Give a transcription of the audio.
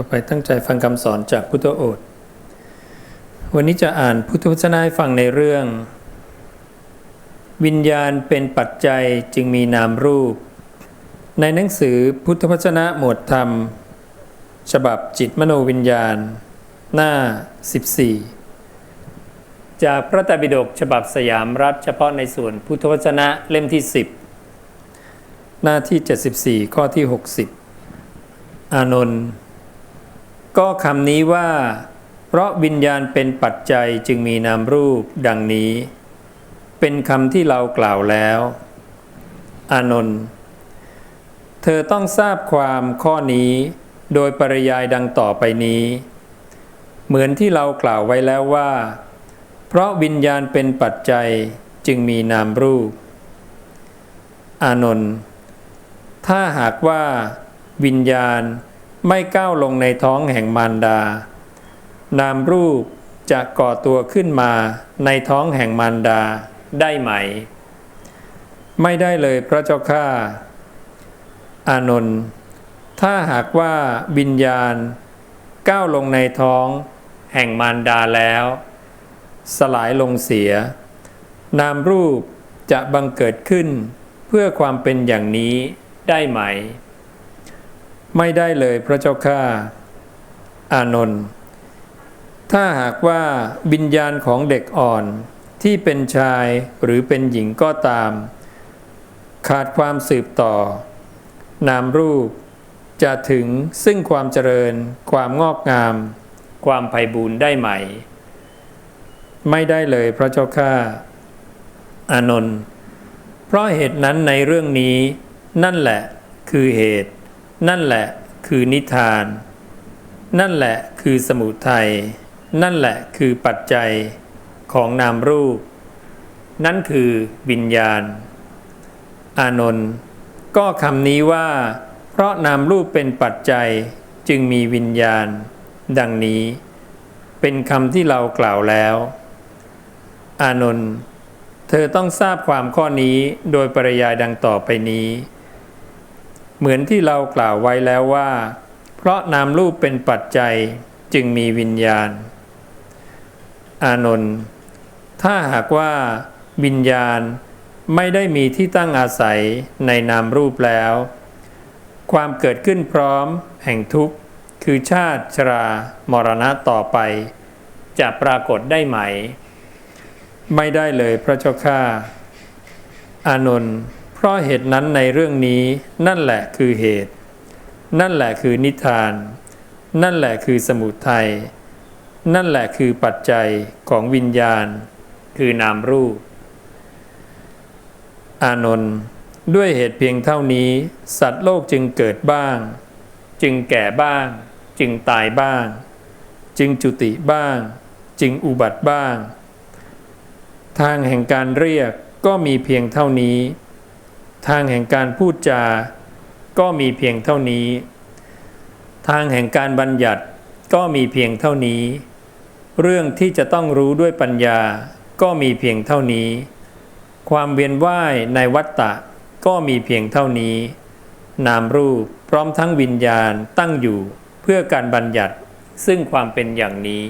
ต่อไปตั้งใจฟังคำสอนจากพุทธโอษฐ์วันนี้จะอ่านพุทธวจนะให้ฟังในเรื่อง วิญญาณเป็นปัจจัยจึงมีนามรูป ในหนังสือพุทธวจนะหมวดธรรม ฉบับจิตมโนวิญญาณ หน้า 14 จากพระไตรปิฎกฉบับสยามรัฐเฉพาะในส่วนพุทธวจนะเล่มที่ 10 หน้าที่ 74 ข้อที่ 60 อานนท์ ก็คำนี้ว่า เพราะวิญญาณเป็นปัจจัยจึงมีนามรูปดังนี้ เป็นคำที่เรากล่าวแล้ว อานนท์เธอต้องทราบความข้อนี้ โดยปริยายดังต่อไปนี้ เหมือนที่เรากล่าวไว้แล้วว่า เพราะวิญญาณเป็นปัจจัยจึงมีนามรูป อานนท์ถ้าหากว่า วิญญาณ ไม่ก้าวลงในท้องแห่งมารดา นามรูปจะก่อตัวขึ้นมาในท้องแห่งมารดาได้ไหม ไม่ได้เลยพระเจ้าข้าอานนท์ถ้าหากว่าวิญญาณ ก้าวลงในท้อง แห่งมารดาแล้ว สลายลงเสีย นามรูปจะบังเกิดขึ้นเพื่อความเป็นอย่างนี้ได้ไหม ไม่ได้เลยพระเจ้าข้าอานนท์ถ้าหากว่าวิญญาณของเด็กอ่อนที่เป็นชายหรือเป็นหญิงก็ตาม ขาดความสืบต่อ นามรูปจะถึงซึ่งความเจริญ ความงอกงาม ความไพบูรณ์ได้ไหม ไม่ได้เลยพระเจ้าข้าอานนท์เพราะเหตุนั้นในเรื่องนี้นั่นแหละคือเหตุ นั่นแหละคือนิทาน นั่นแหละคือสมุทัย นั่นแหละคือปัจจัยของนามรูป นั่นคือวิญญาณ อานนท์ก็คำนี้ว่า เพราะนามรูปเป็นปัจจัยจึงมีวิญญาณ ดังนี้ เป็นคำที่เรากล่าวแล้ว อานนท์เธอต้องทราบความข้อนี้โดยปริยายดังต่อไปนี้ เหมือนที่เรากล่าวไว้แล้วว่า เพราะนามรูปเป็นปัจจัยจึงมีวิญญาณ อานนท์ถ้าหากว่าวิญญาณไม่ได้มีที่ตั้งอาศัยในนามรูปแล้ว ความเกิดขึ้นพร้อมแห่งทุกข์ คือชาติชรามรณะต่อไป จะปรากฏได้ไหม ไม่ได้เลยพระเจ้าข้าอานนท์ เพราะเหตุนั้นในเรื่องนี้นั่นแหละคือเหตุ นั่นแหละคือนิทาน นั่นแหละคือสมุทัยนั่นแหละคือปัจจัยของวิญญาณ คือนามรูป อานนท์ด้วยเหตุเพียงเท่านี้ สัตว์โลกจึงเกิดบ้าง จึงแก่บ้าง จึงตายบ้าง จึงจุติบ้าง จึงอุบัติบ้าง ทางแห่งการเรียกก็มีเพียงเท่านี้ ทางแห่งการพูดจาก็มีเพียงเท่านี้ ทางแห่งการบัญญัติก็มีเพียงเท่านี้ เรื่องที่จะต้องรู้ด้วยปัญญาก็มีเพียงเท่านี้ ความเวียนว่ายในวัฏฏะก็มีเพียงเท่านี้ นามรูปพร้อมทั้งวิญญาณตั้งอยู่เพื่อการบัญญัติซึ่งความเป็นอย่างนี้